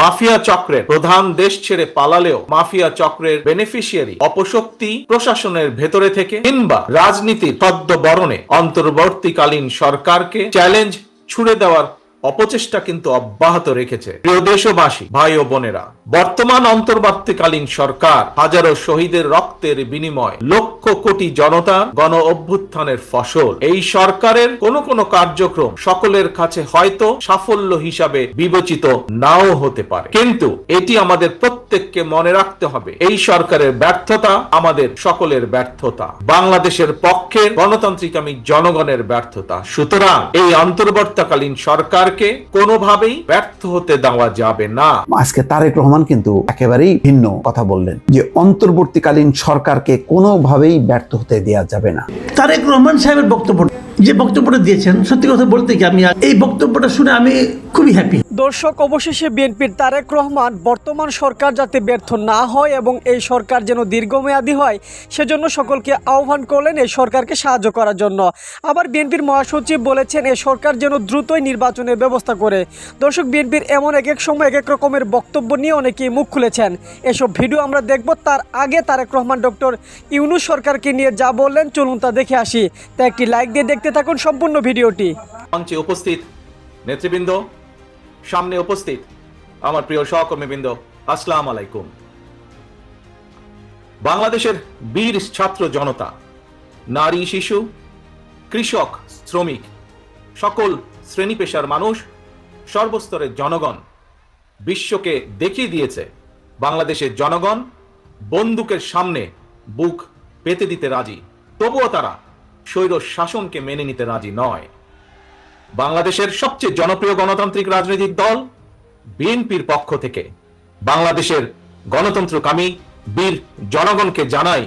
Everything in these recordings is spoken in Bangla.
মাফিয়া চক্রের প্রধান দেশ ছেড়ে পালালেও মাফিয়া চক্রের বেনিফিশিয়ারি অপশক্তি প্রশাসনের ভেতরে থেকে কিংবা রাজনীতির পদ্মবরণে অন্তর্বর্তীকালীন সরকারকে চ্যালেঞ্জ ছুড়ে দেওয়ার অপচেষ্টা কিন্তু অব্যাহত রেখেছে। প্রিয় দেশবাসী, ভাই ও বোনেরা, বর্তমান অন্তর্বর্তীকালীন সরকার হাজারো শহীদের রক্তের বিনিময়, লক্ষ কোটি জনতা গণ অভ্যুত্থানের ফসল। এই সরকারের কোন কোন কার্যক্রম সকলের কাছে হয়তো সাফল্য হিসাবে বিবেচিত নাও হতে পারে। কিন্তু এটি আমাদের প্রত্যেককে মনে রাখতে হবে, এই সরকারের ব্যর্থতা আমাদের সকলের ব্যর্থতা। বাংলাদেশের পক্ষে গণতান্ত্রিক আমি জনগণের ব্যর্থতা। সুতরাং এই অন্তর্বর্তীকালীন সরকারকে কোনোভাবেই ব্যর্থ হতে দেওয়া যাবে না। আজকে তারেক রহমান কিন্তু একেবারেই ভিন্ন কথা বললেন, যে অন্তর্বর্তীকালীন সরকারকে কোনোভাবেই ব্যর্থ হতে দেওয়া যাবে না। তারেক রহমান সাহেবের বক্তব্য যে বক্তব্যটা দিয়েছেন, সত্যি কথা বলতে কি আমি এই বক্তব্যটা শুনে আমি খুবই হ্যাপি দর্শক, অবশেষে বিএনপির তারেক রহমান বর্তমান সরকার যাতে ব্যর্থ না হয় এবং এই সরকার যেন দীর্ঘমেয়াদী হয়, সেজন্য সকলকে আহ্বান করলেন এই সরকারকে সাহায্য করার জন্য। আবার বিএনপির মহাসচিব বলেছেন, এই সরকার যেন দ্রুতই নির্বাচনের ব্যবস্থা করে। দর্শক, বিএনপির এমন এক এক সময় এক এক রকমের বক্তব্য নিয়ে অনেকেই মুখ খুলেছেন। এসব ভিডিও আমরা দেখব, তার আগে তারেক রহমান ডক্টর ইউনুস সরকারকে নিয়ে যা বললেন, চলুন তা দেখে আসি। তা একটি লাইক দিয়ে দেখতে থাকুন সম্পূর্ণ ভিডিওটি। মঞ্চে উপস্থিত নেতৃবৃন্দ, সামনে উপস্থিত আমার প্রিয় সহকর্মীবৃন্দ, আসসালাম আলাইকুম। বাংলাদেশের বীর ছাত্র জনতা, নারী, শিশু, কৃষক, শ্রমিক, সকল শ্রেণি পেশার মানুষ, সর্বস্তরের জনগণ বিশ্বকে দেখিয়ে দিয়েছে, বাংলাদেশের জনগণ বন্দুকের সামনে বুক পেতে দিতে রাজি। তবুও তারা স্বৈর শাসনকে মেনে নিতে রাজি নয়। বাংলাদেশের সবচেয়ে জনপ্রিয় গণতান্ত্রিক রাজনৈতিক দল বিএনপির পক্ষ থেকে বাংলাদেশের গণতন্ত্রকামী বীর জনগণকে জানাই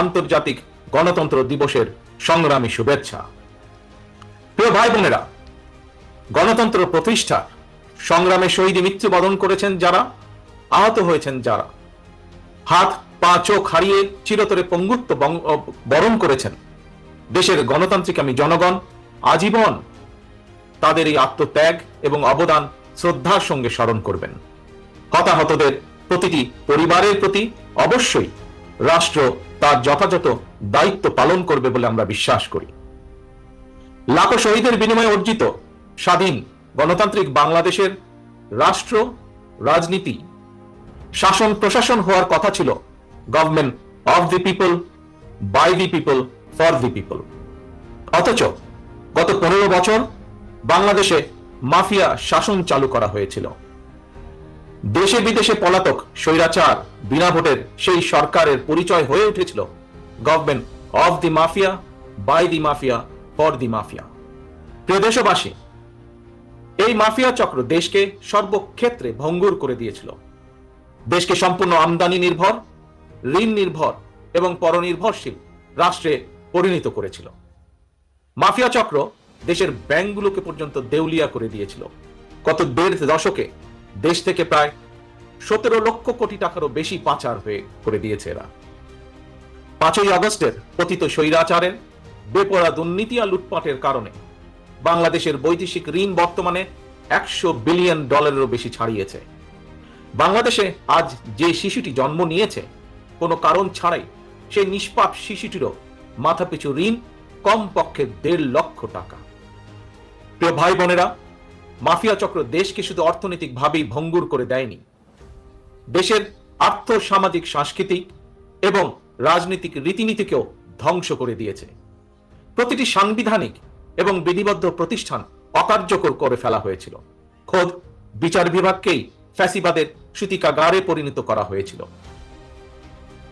আন্তর্জাতিক গণতন্ত্র দিবসের সংগ্রামী শুভেচ্ছা। প্রিয় ভাই বোনেরা, গণতন্ত্র প্রতিষ্ঠা সংগ্রামে শহীদ মৃত্যুবরণ করেছেন যারা, আহত হয়েছেন যারা। হাত, পা, চোখ হারিয়ে চিরতরে পঙ্গুত্ব বরণ করেছেন। দেশের গণতান্ত্রিক আমি জনগণ, আজীবন তাদের এই আত্মত্যাগ এবং অবদান শ্রদ্ধার সঙ্গে স্মরণ করবেন। হতাহতদের প্রতিটি পরিবারের প্রতি অবশ্যই রাষ্ট্র তার যথাযথ দায়িত্ব পালন করবে বলে আমরা বিশ্বাস করি। লাখো শহীদের বিনিময়ে অর্জিত স্বাধীন গণতান্ত্রিক বাংলাদেশের রাষ্ট্র, রাজনীতি শাসন প্রশাসন হওয়ার কথা ছিল government of the people by the people for the people. অথচ গত পনেরো বছর বাংলাদেশে মাফিয়া শাসন চালু করা হয়েছিল। দেশে বিদেশে পলাতক স্বৈরাচার বিনা ভোটের সেই সরকারের পরিচয় হয়ে উঠেছিল government of the mafia by the mafia for the mafia প্রিয় দেশবাসী, এই মাফিয়া চক্র দেশকে সর্বক্ষেত্রে ভঙ্গুর করে দিয়েছিল। দেশকে সম্পূর্ণ আমদানি নির্ভর, ঋণ নির্ভর এবং পরনির্ভরশীল রাষ্ট্রে পরিণত করেছিল। মাফিয়া চক্র দেশের ব্যাংকগুলোকে পর্যন্ত দেউলিয়া করে দিয়েছিল। গত দেড় দশকে দেশ থেকে প্রায় সতেরো লক্ষ কোটি টাকারও বেশি পাচার হয়ে করে দিয়েছে এরা। পাঁচই আগস্টের পতিত স্বৈরাচারের বেপরা দুর্নীতি আর লুটপাটের কারণে বাংলাদেশের বৈদেশিক ঋণ বর্তমানে একশো বিলিয়ন ডলারেরও বেশি ছাড়িয়েছে। বাংলাদেশে আজ যে শিশুটি জন্ম নিয়েছে, কোনো কারণ ছাড়াই সেই নিষ্পাপ শিশুটিরও মাথাপিছু ঋণ, কমপক্ষে দেড় লক্ষ টাকা। প্রিয় ভাই বোনেরা, মাফিয়া চক্র দেশকে শুধু অর্থনৈতিকভাবেই ভঙ্গুর করে দেয়নি। দেশের আর্থ সামাজিক সাংস্কৃতিক এবং রাজনৈতিক রীতিনীতিকেও ধ্বংস করে দিয়েছে। প্রতিটি সাংবিধানিক এবং বিধিবদ্ধ প্রতিষ্ঠান অকার্যকর করে ফেলা হয়েছিল। খোদ বিচার বিভাগকেই ফ্যাসিবাদের সূতিকাগারে পরিণত করা হয়েছিল।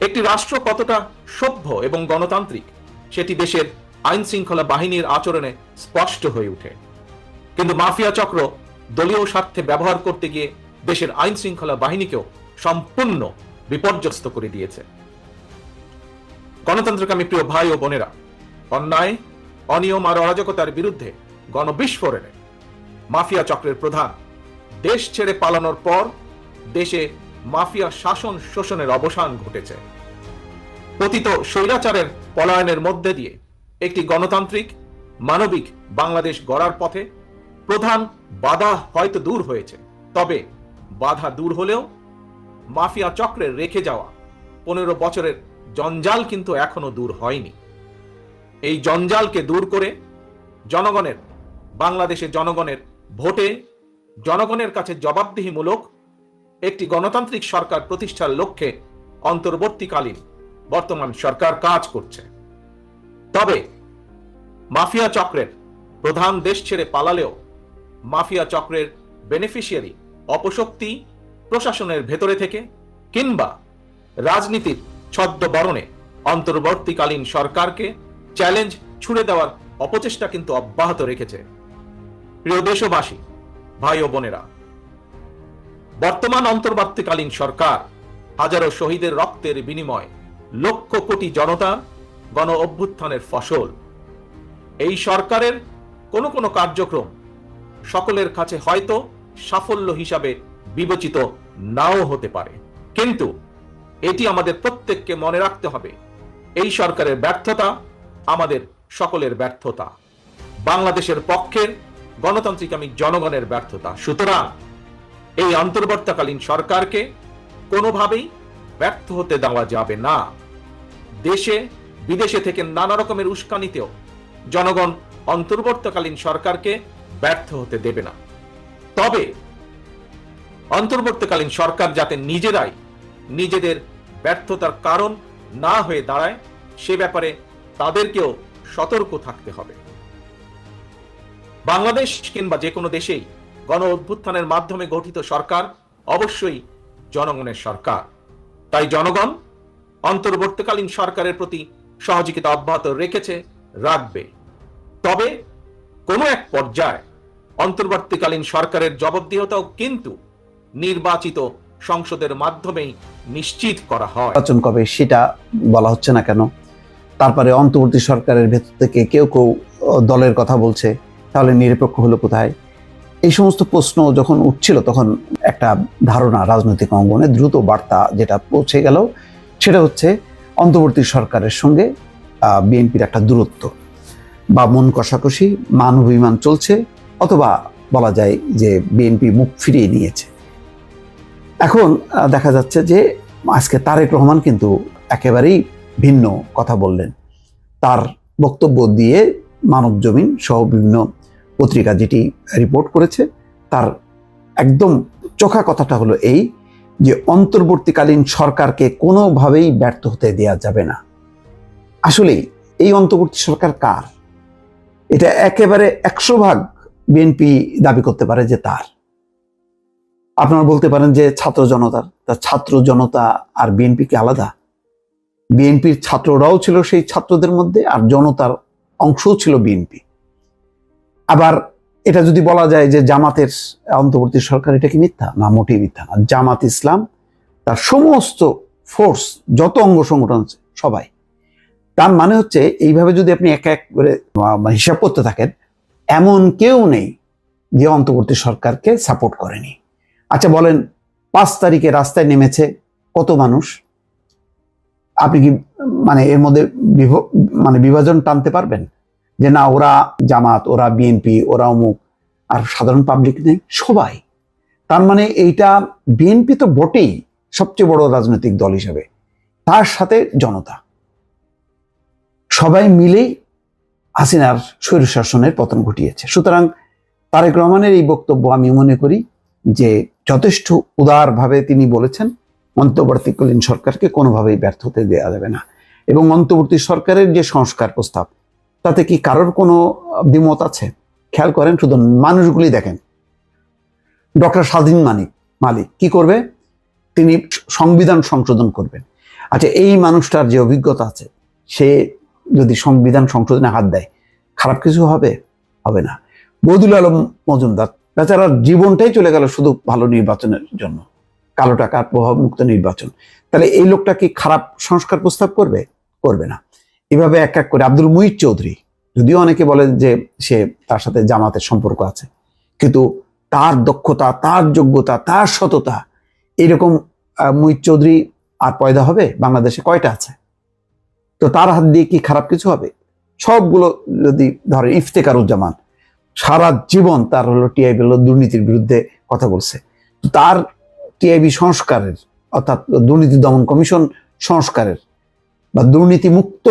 একটি রাষ্ট্র কতটা সভ্য এবং গণতান্ত্রিক, সেটি দেশের আইন শৃঙ্খলা বাহিনীর আচরণে স্পষ্ট হয়ে ওঠে। কিন্তু মাফিয়া চক্র দলীয় স্বার্থে ব্যবহার করতে গিয়ে দেশের আইন শৃঙ্খলা বাহিনীকেও সম্পূর্ণ বিপর্যস্ত করে দিয়েছে। গণতন্ত্রকামী প্রিয় ভাই ও বোনেরা, অন্যায়, অনিয়ম আর অরাজকতার বিরুদ্ধে গণবিস্ফোরণে মাফিয়া চক্রের প্রধান দেশ ছেড়ে পালানোর পর দেশে মাফিয়া শাসন শোষণের অবসান ঘটেছে। পতিত স্বৈরাচারের পলায়নের মধ্যে দিয়ে একটি গণতান্ত্রিক, মানবিক বাংলাদেশ গড়ার পথে প্রধান বাধা হয়তো দূর হয়েছে। তবে বাধা দূর হলেও মাফিয়া চক্রের রেখে যাওয়া পনেরো বছরের জঞ্জাল কিন্তু এখনও দূর হয়নি। এই জঞ্জালকে দূর করে জনগণের, বাংলাদেশের জনগণের ভোটে জনগণের কাছে জবাবদিহিমূলক একটি গণতান্ত্রিক সরকার প্রতিষ্ঠার লক্ষ্যে অন্তর্বর্তীকালীন বর্তমান সরকার কাজ করছে। তবে মাফিয়া চক্রের প্রধান দেশ ছেড়ে পালালেও মাফিয়া চক্রের বেনিফিশিয়ারি অপশক্তি প্রশাসনের ভেতরে থেকে কিংবা রাজনীতির ছদ্মবরণে অন্তর্বর্তীকালীন সরকারকে চ্যালেঞ্জ ছুড়ে দেওয়ার অপচেষ্টা কিন্তু অব্যাহত রেখেছে। প্রিয় দেশবাসী, ভাই ও বোনেরা বর্তমান অন্তর্বর্তীকালীন সরকার, হাজারো শহীদের রক্তের বিনিময়, লক্ষ কোটি জনতা গণ অভ্যুত্থানের ফসল। এই সরকারের কোনো কোনো কার্যক্রম সকলের কাছে হয়তো সাফল্য হিসাবে বিবেচিত নাও হতে পারে। কিন্তু এটি আমাদের প্রত্যেককে মনে রাখতে হবে, এই সরকারের ব্যর্থতা আমাদের সকলের ব্যর্থতা। বাংলাদেশের পক্ষের গণতান্ত্রিক আমি জনগণের ব্যর্থতা। সুতরাং এই অন্তর্বর্তীকালীন সরকারকে কোনোভাবেই ব্যর্থ হতে দেওয়া যাবে না। দেশে, বিদেশে থেকে নানা রকমের উস্কানিতেও জনগণ অন্তর্বর্তীকালীন সরকারকে ব্যর্থ হতে দেবে না। তবে অন্তর্বর্তীকালীন সরকার যাতে নিজেরাই নিজেদের ব্যর্থতার কারণ না হয়ে দাঁড়ায়, সে ব্যাপারে তাদেরকেও সতর্ক থাকতে হবে। বাংলাদেশ কিংবা যে কোনো দেশেই গণ অভ্যুত্থানের মাধ্যমে গঠিত সরকার অবশ্যই জনগণের সরকার। তাই জনগণ অন্তর্বর্তীকালীন সরকারের প্রতি সহযোগিতা অব্যাহত রেখেছে, রাখবে। তবে কোনো এক পর্যায়ে অন্তর্বর্তীকালীন সরকারের জবাবদিহতাও কিন্তু নির্বাচিত সংসদের মাধ্যমেই নিশ্চিত করা হয়। নির্বাচন কবে সেটা বলা হচ্ছে না কেন? তারপরে অন্তর্বর্তী সরকারের ভেতর থেকে কেউ কেউ দলের কথা বলছে, তাহলে নিরপেক্ষ হলো কোথায়? এই সমস্ত প্রশ্ন যখন উঠছিল, তখন একটা ধারণা রাজনৈতিক অঙ্গনে দ্রুত বার্তা যেটা পৌঁছে গেল, সেটা হচ্ছে অন্তর্বর্তী সরকারের সঙ্গে বিএনপির একটা দূরত্ব। বা মন কষাকষি, মান অভিমান চলছে, অথবা বলা যায় যে বিএনপি মুখ ফিরিয়ে নিয়েছে। এখন দেখা যাচ্ছে যে আজকে তারেক রহমান কিন্তু একেবারেই ভিন্ন কথা বললেন। তার বক্তব্য দিয়ে মানব জমিন সহ বিভিন্ন পত্রিকা যেটি রিপোর্ট করেছে, তার একদম চোখা কথাটা হলো এই যে অন্তর্বর্তীকালীন সরকারকে কোনোভাবেই ব্যর্থ হতে দেওয়া যাবে না। আসলেই এই অন্তর্বর্তী সরকার কার? এটা একেবারে একশো ভাগ বিএনপি দাবি করতে পারে যে তার। আপনারা বলতে পারেন যে ছাত্র জনতার, তা ছাত্র জনতা আর বিএনপি কি আলাদা। বিএনপির ছাত্ররাও ছিল সেই ছাত্রদের মধ্যে আর জনতার অংশও ছিল বিএনপি আবার এটা যদি বলা যায় যে জামাতের অন্তর্বর্তী সরকার, এটা কি মিথ্যা? না, মোটেই মিথ্যা না। জামাত ইসলাম, তার সমস্ত ফোর্স যত অঙ্গ সংগঠন আছে, সবাই। তার মানে হচ্ছে, এইভাবে যদি আপনি এক এক করে মানে হিসাব করতে থাকেন, এমন কেউ নেই যে অন্তর্বর্তী সরকারকে সাপোর্ট করেনি। আচ্ছা বলেন, পাঁচ তারিখে রাস্তায় নেমেছে কত মানুষ? আপনি কি মানে এর মধ্যে মানে বিভাজন টানতে পারবেন? যে না, ওরা জামাত, ওরা বিএনপি ওরা অমুক, আর সাধারণ পাবলিক নেই, সবাই। তার মানে এইটা বিএনপি তো বটেই সবচেয়ে বড় রাজনৈতিক দল হিসেবে। তার সাথে জনতা। সবাই মিলেই হাসিনার স্বৈরশাসনের পতন ঘটিয়েছে। সুতরাং তারেক রহমানের এই বক্তব্য আমি মনে করি যে যথেষ্ট উদারভাবে তিনি বলেছেন, অন্তর্বর্তীকালীন সরকারকে কোনোভাবেই ব্যর্থ হতে দেওয়া যাবে না। এবং অন্তর্বর্তী সরকারের যে সংস্কার প্রস্তাব তাতে কি কারোর কোনো দ্বিমত আছে? খেয়াল করেন, শুধু মানুষগুলি দেখেন। ডক্টর স্বাধীন মানিক মালিক, কি করবে? তিনি সংবিধান সংশোধন করবেন। আচ্ছা এই মানুষটার যে অভিজ্ঞতা আছে, সে যদি সংবিধান সংশোধনে হাত দেয়, খারাপ কিছু হবে? হবে না। বদুল আলম মজুমদার, বেচারার জীবনটাই চলে গেল শুধু ভালো নির্বাচনের জন্য। কালো টাকার প্রভাব মুক্ত নির্বাচন। তাহলে এই লোকটা কি খারাপ সংস্কার প্রস্তাব করবে? করবে না। এভাবে এক এক করে আব্দুল মুহিত চৌধুরী, যদিও অনেকে বলেন যে সে তার সাথে জামাতের সম্পর্ক আছে, কিন্তু তার দক্ষতা, তার যোগ্যতা, তার সততা, এরকম মুহিত চৌধুরী আর পয়দা হবে? বাংলাদেশে কয়টা আছে? তো তার হাত দিয়ে কি খারাপ কিছু হবে? সবগুলো যদি ধরেন ইফতেকারুজ্জামান, সারা জীবন তার হলো টিআইবি হলো দুর্নীতির বিরুদ্ধে কথা বলছে। তার টিআইবি সংস্কারের, অর্থাৎ দুর্নীতি দমন কমিশন সংস্কারের বা দুর্নীতি মুক্ত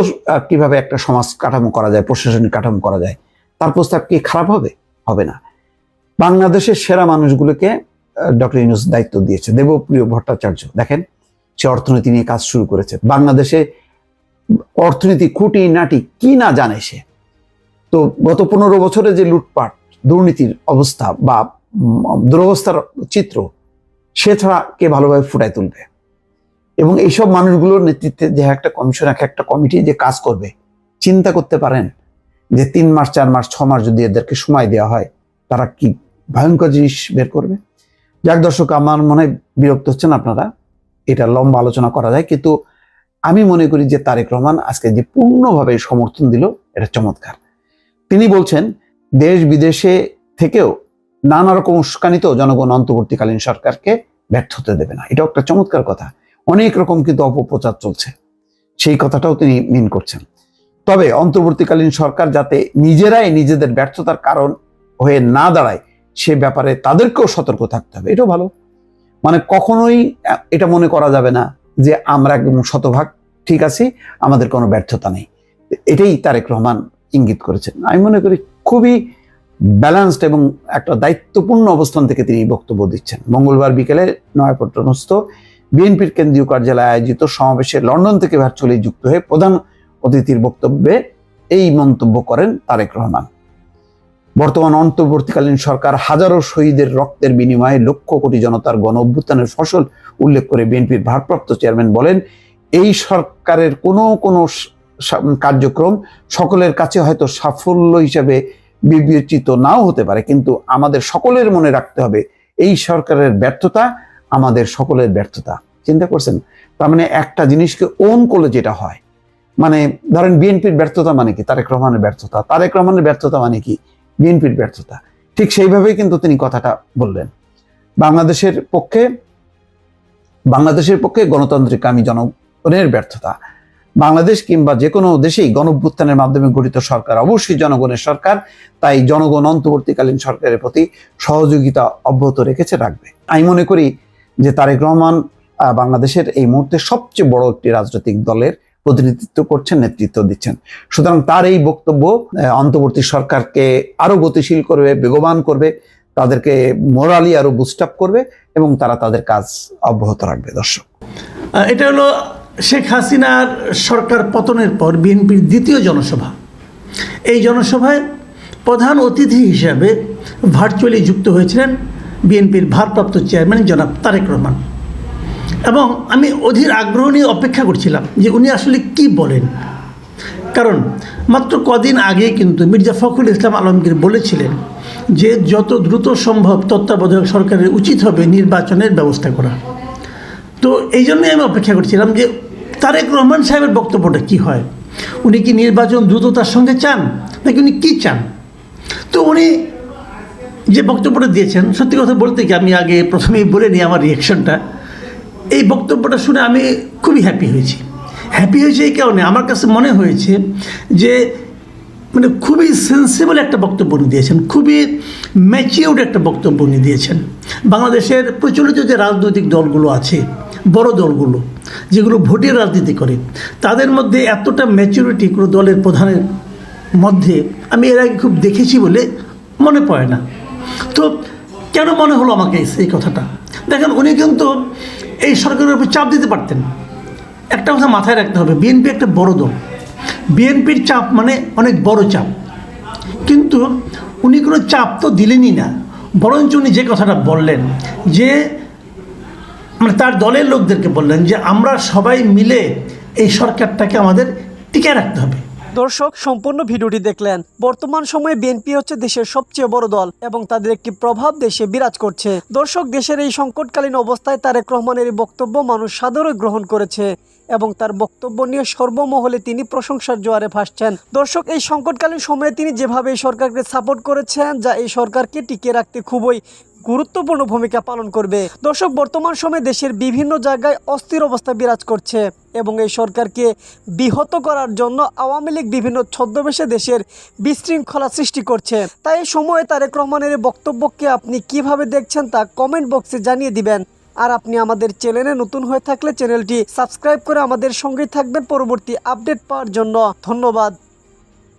কীভাবে একটা সমাজ কাঠামো করা যায় প্রশাসনিক কাঠামো করা যায়, তার প্রস্তাব কি খারাপ হবে? হবে না। বাংলাদেশের সেরা মানুষগুলোকে ডক্টর ইউনুস দায়িত্ব দিয়েছে। দেবপ্রিয় ভট্টাচার্য, দেখেন, সে অর্থনীতি নিয়ে কাজ শুরু করেছে। বাংলাদেশে অর্থনীতি খুঁটি নাটি কি না জানে সে। তো গত পনেরো বছরে যে লুটপাট, দুর্নীতির অবস্থা বা দুরবস্থার চিত্র, সে ছাড়া কে ভালোভাবে ফুটায় তুলবে? এবং এইসব মানুষগুলোর নেতৃত্বে যে একটা কমিশন, এক একটা কমিটি যে কাজ করবে, চিন্তা করতে পারেন যে তিন মাস, চার মাস, ছ মাস যদি এদেরকে সময় দেওয়া হয়, তারা কি ভয়ঙ্কর জিনিস বের করবে? যাক দর্শক, আমার মনে বিরক্ত হচ্ছেন আপনারা, এটা লম্বা আলোচনা করা যায়, কিন্তু আমি মনে করি যে তারেক রহমান আজকে যে পূর্ণভাবে সমর্থন দিল, এটা চমৎকার। তিনি বলছেন, দেশ বিদেশে থেকেও নানা রকম উস্কানিত জনগণ অন্তর্বর্তীকালীন সরকারকে ব্যর্থ হতে দেবে না। এটাও একটা চমৎকার কথা। অনেক রকম কিন্তু অপপ্রচার চলছে। সেই কথাটাও তিনি মিন করছেন। তবে অন্তর্বর্তীকালীন সরকার যাতে নিজেরাই নিজেদের ব্যর্থতার কারণ হয়ে না দাঁড়ায়, সে ব্যাপারে তাদেরকেও সতর্ক থাকতে হবে। এটাও ভালো। মানে কখনোই এটা মনে করা যাবে না যে আমরা একদম শতভাগ ঠিক আছি, আমাদের কোনো ব্যর্থতা নেই। এটাই তারেক রহমান ইঙ্গিত করেছেন। আমি মনে করি খুবই ব্যালেন্সড এবং একটা দায়িত্বপূর্ণ অবস্থান থেকে তিনি বক্তব্য দিচ্ছেন। মঙ্গলবার বিকেলে নয়াপট্টনস্থ বিএনপির কেন্দ্রীয় কার্যালয়ে আয়োজিত সমাবেশে লন্ডন থেকে ভার্চুয়ালি যুক্ত হয়ে প্রধান অতিথির বক্তব্যে এই মন্তব্য করেন তারেক রহমান। বর্তমান অন্তর্বর্তীকালীন সরকার হাজারো শহীদের রক্তের বিনিময়ে লক্ষ কোটি জনতার গণ অভ্যুত্থানের ফসল উল্লেখ করে বিএনপির ভারপ্রাপ্ত চেয়ারম্যান বলেন, এই সরকারের কোনো কোনো কার্যক্রম সকলের কাছে হয়তো সাফল্য হিসাবে বিবেচিত নাও হতে পারে, কিন্তু আমাদের সকলের মনে রাখতে হবে এই সরকারের ব্যর্থতা আমাদের সকলের ব্যর্থতা। চিন্তা করছেন? তার মানে একটা জিনিসকে ওন করলে যেটা হয় মানে ধরেন বিএনপির ব্যর্থতা মানে কি? তারেক রহমানের ব্যর্থতা। তারেক রহমানের ব্যর্থতা মানে কি? বিএনপির ব্যর্থতা। ঠিক সেইভাবেই কিন্তু তিনি কথাটা বললেন। বাংলাদেশের পক্ষে বাংলাদেশের পক্ষে গণতান্ত্রিক আমি জনগণের ব্যর্থতা। বাংলাদেশ কিংবা যে কোনো দেশেই গণভ্যুত্থানের মাধ্যমে গঠিত সরকার, অবশ্যই জনগণের সরকার, তাই জনগণ অন্তর্বর্তীকালীন সরকারের প্রতি সহযোগিতা অব্যাহত রেখেছে, রাখবে। আমি মনে করি যে তারেক রহমান বাংলাদেশের এই মুহূর্তে সবচেয়ে বড় একটি রাজনৈতিক দলের প্রতিনিধিত্ব করছেন, নেতৃত্ব দিচ্ছেন। সুতরাং তার এই বক্তব্য অন্তর্বর্তী সরকারকে আরও গতিশীল করবে, বেগবান করবে, তাদেরকে মোরালি আরও বুস্ট আপ করবে এবং তারা তাদের কাজ অব্যাহত রাখবে। দর্শক। এটা হলো শেখ হাসিনার সরকার পতনের পর বিএনপির দ্বিতীয় জনসভা। এই জনসভায় প্রধান অতিথি হিসাবে ভার্চুয়ালি যুক্ত হয়েছিলেন বিএনপির ভারপ্রাপ্ত চেয়ারম্যান জনাব তারেক রহমান। এবং আমি অধীর আগ্রহ নিয়ে অপেক্ষা করছিলাম যে উনি আসলে কি বলেন। কারণ মাত্র কদিন আগে কিন্তু মির্জা ফখরুল ইসলাম আলমগীর বলেছিলেন যে যত দ্রুত সম্ভব তত্ত্বাবধায়ক সরকারের উচিত হবে নির্বাচনের ব্যবস্থা করা। তো এই জন্যই আমি অপেক্ষা করছিলাম যে তারেক রহমান সাহেবের বক্তব্যটা কি হয়? উনি কি নির্বাচন দ্রুততার সঙ্গে চান? নাকি উনি কী চান? তো উনি যে বক্তব্যটা দিয়েছেন, সত্যি কথা বলতে কি আমি আগে প্রথমেই বলে নিই আমার রিয়েকশনটা এই বক্তব্যটা শুনে আমি খুবই হ্যাপি হয়েছি। হ্যাপি হয়েছে এই কারণে আমার কাছে মনে হয়েছে যে মানে খুবই সেন্সিবল একটা বক্তব্য উনি দিয়েছেন, খুবই ম্যাচিউর্ড একটা বক্তব্য উনি দিয়েছেন। বাংলাদেশের প্রচলিত যে রাজনৈতিক দলগুলো আছে, বড় দলগুলো, যেগুলো ভোটের রাজনীতি করে, তাদের মধ্যে এতটা ম্যাচুরিটি কোনো দলের প্রধানের মধ্যে আমি এর আগে খুব দেখেছি বলে মনে পড়ে না। তো কেন মনে হলো আমাকে এই কথাটা? দেখেন, উনি কিন্তু এই সরকারের উপর চাপ দিতে পারতেন। একটা কথা মাথায় রাখতে হবে, বিএনপি একটা বড় দল। বিএনপির চাপ মানে অনেক বড় চাপ। কিন্তু উনি কোনো চাপ তো দিলেনই না। বরঞ্চ উনি যে কথাটা বললেন, যে মানে তার দলের লোকদেরকে বললেন যে আমরা সবাই মিলে এই সরকারটাকে আমাদের টিকে রাখতে হবে। দর্শক সম্পূর্ণ ভিডিওটি দেখলেন। বর্তমান সময়ে বিএনপি হচ্ছে দেশের সবচেয়ে বড় দল এবং তাদের একটি প্রভাব দেশে বিরাজ করছে। দর্শক, দেশের এই সংকটকালীন অবস্থায় তারেক রহমানের বক্তব্য মানুষ সাদরে গ্রহণ করেছে এবং তার বক্তব্য নিয়ে সর্বমহলে তিনি প্রশংসার জোয়ারে ভাসছেন। দর্শক, এই সংকটকালীন সময়ে তিনি যেভাবে এই সরকারকে সাপোর্ট করেছেন, যা এই সরকারকে টিকিয়ে রাখতে খুবই গুরুত্বপূর্ণ ভূমিকা পালন করবে। দর্শক, বর্তমান সময়ে দেশের বিভিন্ন জায়গায় অস্থির অবস্থা বিরাজ করছে এবং এই সরকারকে বিহত করার জন্য আওয়ামী লীগ বিভিন্ন ছদ্মবেশে দেশের বিশৃঙ্খলা সৃষ্টি করছে। তাই এই সময়ে তারেক রহমানের বক্তব্যকে আপনি কীভাবে দেখছেন তা কমেন্ট বক্সে জানিয়ে দিবেন। আর আপনি আমাদের চ্যানেলে নতুন হয়ে থাকলে চ্যানেলটি সাবস্ক্রাইব করে আমাদের সঙ্গেই থাকবেন। পরবর্তী আপডেট পাওয়ার জন্য ধন্যবাদ।